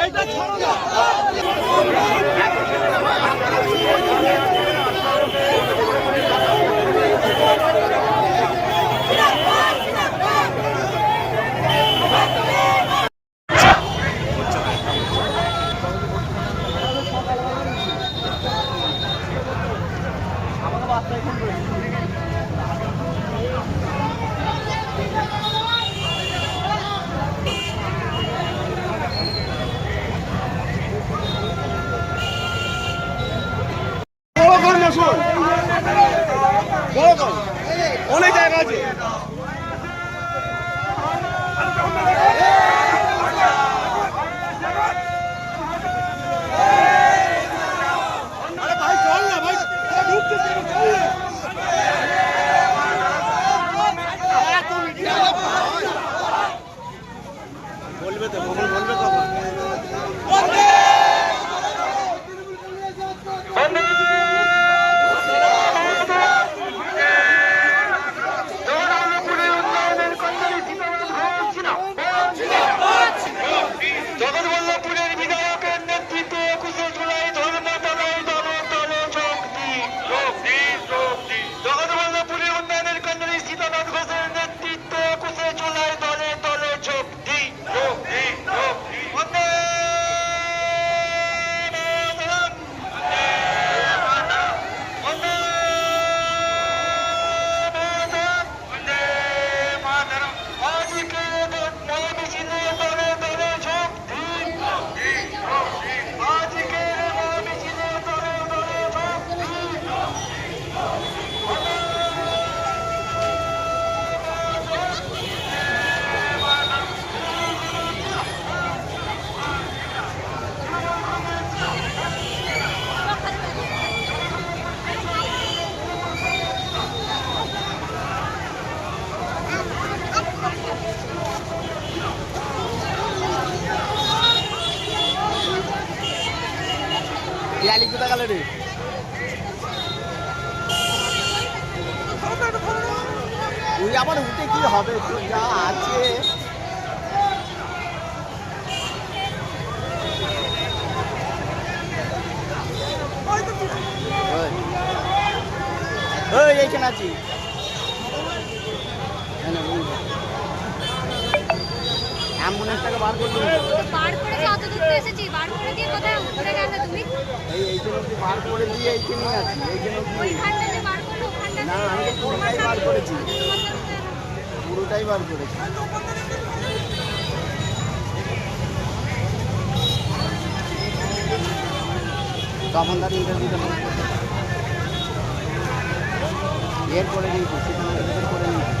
এইটা ছাড়ো না। বড় কর না শোন বড় কর অনেক জায়গা আছে আরে ভাই চল না ভাই ঢুকছিস কেন? চল না। বলবে তো কখন বলবে কখন জগৎবল্লভপুরের বিধায়কের নেতৃত্বে একুশে জুলাই ধর্মতলায় দলে দলে যোগ দিন যোগ দিন যোগ দিন জগৎবল্লভপুরের উন্নয়নের কেন্দ্রে সীতানাথ ঘোষের নেতৃত্বে একুশে জুলাই দলে দলে যোগ দিন যোগ দিন যোগ দিন বন্দে মাতরম। বন্দে মাতরম। বন্দে মাতরম। আজকে মহামিছিলে দলে দলে যোগ দিন আজকে মহামিছিলে দলে দলে যোগ দিন ইয়ালি কোথা গেল রে ওই আবার উঠে কি হবে? যা আছে। ওই। এইখানে আছি। অ্যাম্বুলেন্সটাকে বার করলি বার করে কত দূর এসেছি বার করে দিয়ে কোথায় উঠে গেলে তুমি? এই এইখানে বার করে দিয়ে এইখানেই আছি এইখানে ওইখানটা যে বার করল ওখানটা না, আমি পুরোটাই বার করেছি। পুরোটাই বার করেছি। তখন তার ইন্টারভিউটা এর করে দিয়েছি সেখানে করে নিয়েছি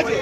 আছে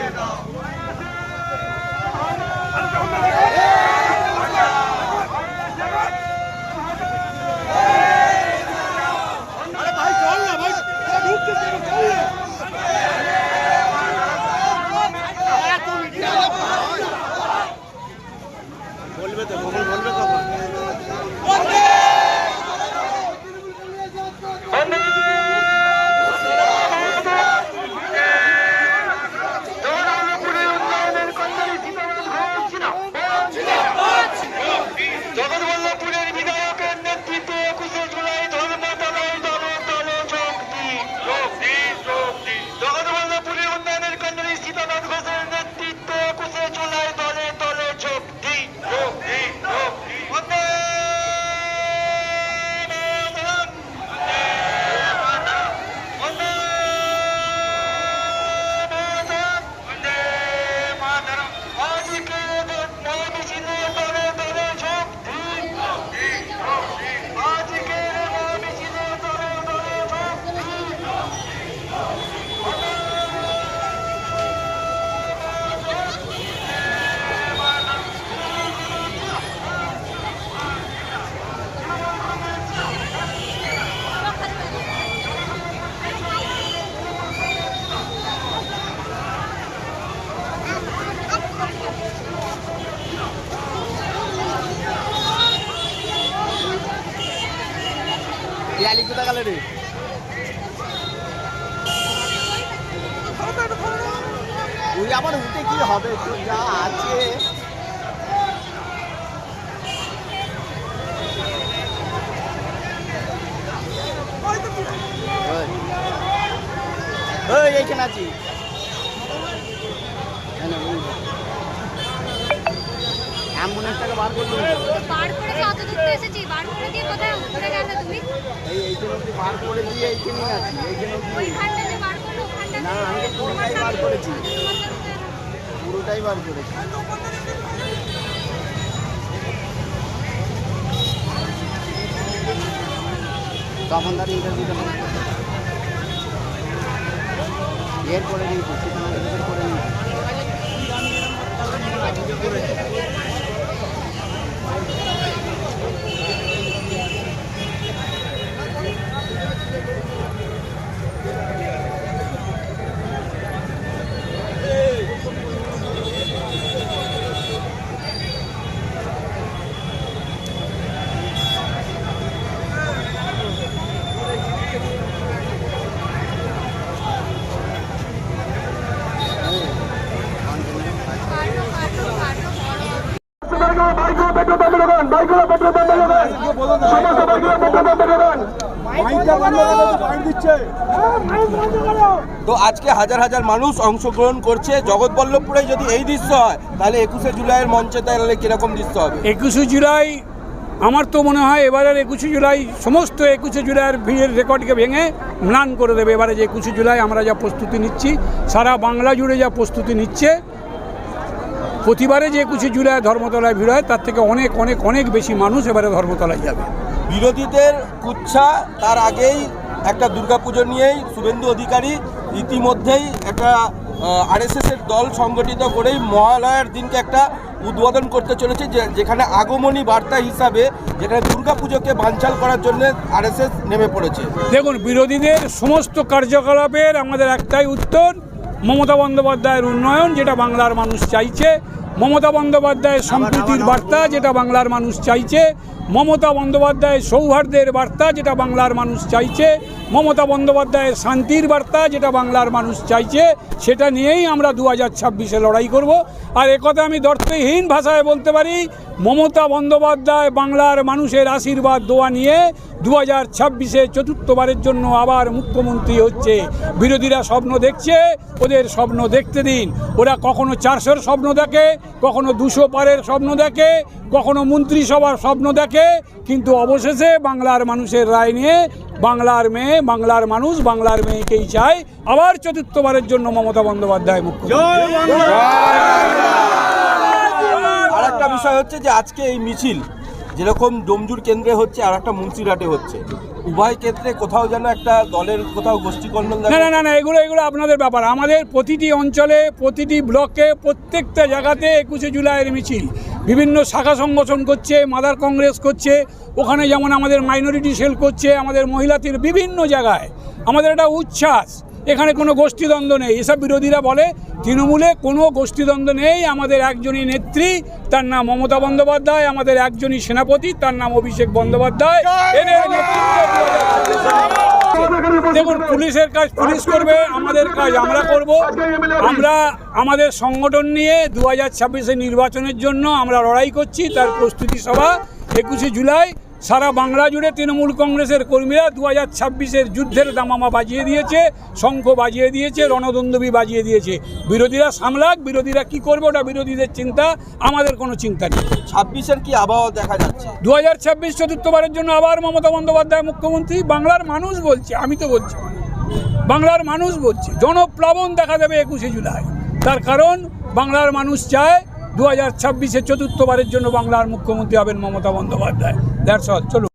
উঠে কি হবে তো যা আছে। এইখানে আছি। অ্যাম্বুলেন্সটাকে বার করলি বার করে অত দূর এসেছি বার করে দিয়ে কোথায় উঠে গেলে তুমি? এই এইখানে অব্দি বার করে দিয়ে এইখানেই আছি। এইখানে ওইখানটা যে বার করল ওখানটা না, আমি তো পুরোটাই বার করেছি। পুরোটাই বার করেছি তার ইন্টারভিউটা করে নিয়েছি সেখানে করে নিয়েছি তো আজকে হাজার হাজার মানুষ অংশগ্রহণ করছে। জগৎবল্লভপুরে যদি এই দৃশ্য হয় তাহলে একুশে জুলাইয়ের মঞ্চে তাহলে কীরকম দৃশ্য হবে? একুশে জুলাই আমার তো মনে হয় এবারের একুশে জুলাই সমস্ত একুশে জুলাইয়ের ভিড়ের রেকর্ডকে ভেঙে ম্লান করে দেবে। এবারে যে একুশে জুলাই আমরা যা প্রস্তুতি নিচ্ছি সারা বাংলা জুড়ে যা প্রস্তুতি নিচ্ছে প্রতিবারে যে একুশে জুলাই ধর্মতলায় ভিড় হয় তার থেকে অনেক অনেক অনেক বেশি মানুষ এবারে ধর্মতলায় যাবে। বিরোধীদের কুচ্ছা তার আগেই একটা দুর্গাপুজো নিয়েই শুভেন্দু অধিকারী ইতিমধ্যেই একটা আরএসএস এর দল সংগঠিত করেই মহালয়ার দিনকে একটা উদ্বোধন করতে চলেছে যে যেখানে আগমনী বার্তা হিসাবে যেখানে দুর্গাপুজোকে বানচাল করার জন্য আরএসএস নেমে পড়েছে। দেখুন বিরোধীদের সমস্ত কার্যকলাপের আমাদের একটাই উত্তর মমতা বন্দ্যোপাধ্যায়ের উন্নয়ন যেটা বাংলার মানুষ চাইছে। মমতা বন্দ্যোপাধ্যায়ের সম্প্রীতির বার্তা যেটা বাংলার মানুষ চাইছে। মমতা বন্দ্যোপাধ্যায়ের সৌহার্দ্যের বার্তা যেটা বাংলার মানুষ চাইছে, মমতা বন্দ্যোপাধ্যায়ের শান্তির বার্তা যেটা বাংলার মানুষ চাইছে, সেটা নিয়েই আমরা দু হাজার ছাব্বিশে লড়াই করব। আর একথা আমি দর্থহীন ভাষায় বলতে পারি, মমতা বন্দ্যোপাধ্যায় বাংলার মানুষের আশীর্বাদ দোয়া নিয়ে দু হাজার ছাব্বিশে চতুর্থবারের জন্য আবার মুখ্যমন্ত্রী হচ্ছে। বিরোধীরা স্বপ্ন দেখছে, ওদের স্বপ্ন দেখতে দিন। ওরা কখনো চারশোর স্বপ্ন দেখে, কখনো দুশো পারের স্বপ্ন দেখে, কখনো মন্ত্রিসভার স্বপ্ন দেখে কিন্তু অবশেষে বাংলার মানুষের রায় নিয়ে বাংলার মেয়ে বাংলার মানুষ বাংলার মেয়েকেই চায় আবার চতুর্থবারের জন্য মমতা বন্দ্যোপাধ্যায় মুখ্যমন্ত্রী। আর একটা বিষয় হচ্ছে যে আজকে এই মিছিল যেরকম ডোমজুর কেন্দ্রে হচ্ছে আর একটা মুন্সিরহাটে হচ্ছে উভয় ক্ষেত্রে কোথাও যেন একটা দলের কোথাও গোষ্ঠীকন্দল না না না না এগুলো এগুলো আপনাদের ব্যাপার। আমাদের প্রতিটি অঞ্চলে প্রতিটি ব্লকে প্রত্যেকটা জায়গাতে একুশে জুলাইয়ের মিছিল। বিভিন্ন শাখা সংগঠন করছে, মাদার কংগ্রেস করছে, ওখানে যেমন আমাদের মাইনরিটি সেল করছে, আমাদের মহিলাদের বিভিন্ন জায়গায়। আমাদের একটা উচ্ছ্বাস। এখানে কোনো গোষ্ঠীদ্বন্দ্ব নেই। এসব বিরোধীরা বলে, তৃণমূলে কোনো গোষ্ঠীদ্বন্দ্ব নেই। আমাদের একজনই নেত্রী, তার নাম মমতা বন্দ্যোপাধ্যায়, আমাদের একজনই সেনাপতি, তার নাম অভিষেক বন্দ্যোপাধ্যায়। এদের নেতৃত্বে 2026 দেখুন, পুলিশের কাজ পুলিশ করবে, আমাদের কাজ আমরা করব। আমরা আমাদের সংগঠন নিয়ে দু হাজার নির্বাচনের জন্য আমরা লড়াই করছি। তার প্রস্তুতি সভা একুশে জুলাই সারা বাংলা জুড়ে তৃণমূল কংগ্রেসের কর্মীরা দু হাজার ছাব্বিশের যুদ্ধের দামামা বাজিয়ে দিয়েছে শঙ্খ বাজিয়ে দিয়েছে রণদন্দবী বাজিয়ে দিয়েছে। বিরোধীরা সামলাক বিরোধীরা কি করবে ওটা বিরোধীদের চিন্তা আমাদের কোনো চিন্তা নেই। ছাব্বিশের কি আবহাওয়া দেখা যাচ্ছে? দু হাজার ছাব্বিশ চতুর্থবারের জন্য আবার মমতা বন্দ্যোপাধ্যায় মুখ্যমন্ত্রী বাংলার মানুষ বলছে আমি তো বলছি। বাংলার মানুষ বলছে জনপ্লাবন দেখা দেবে একুশে জুলাই। তার কারণ বাংলার মানুষ চায় দু হাজার ছাব্বিশে চতুর্থবারের জন্য বাংলার মুখ্যমন্ত্রী হবেন মমতা বন্দ্যোপাধ্যায়। অল চলুন।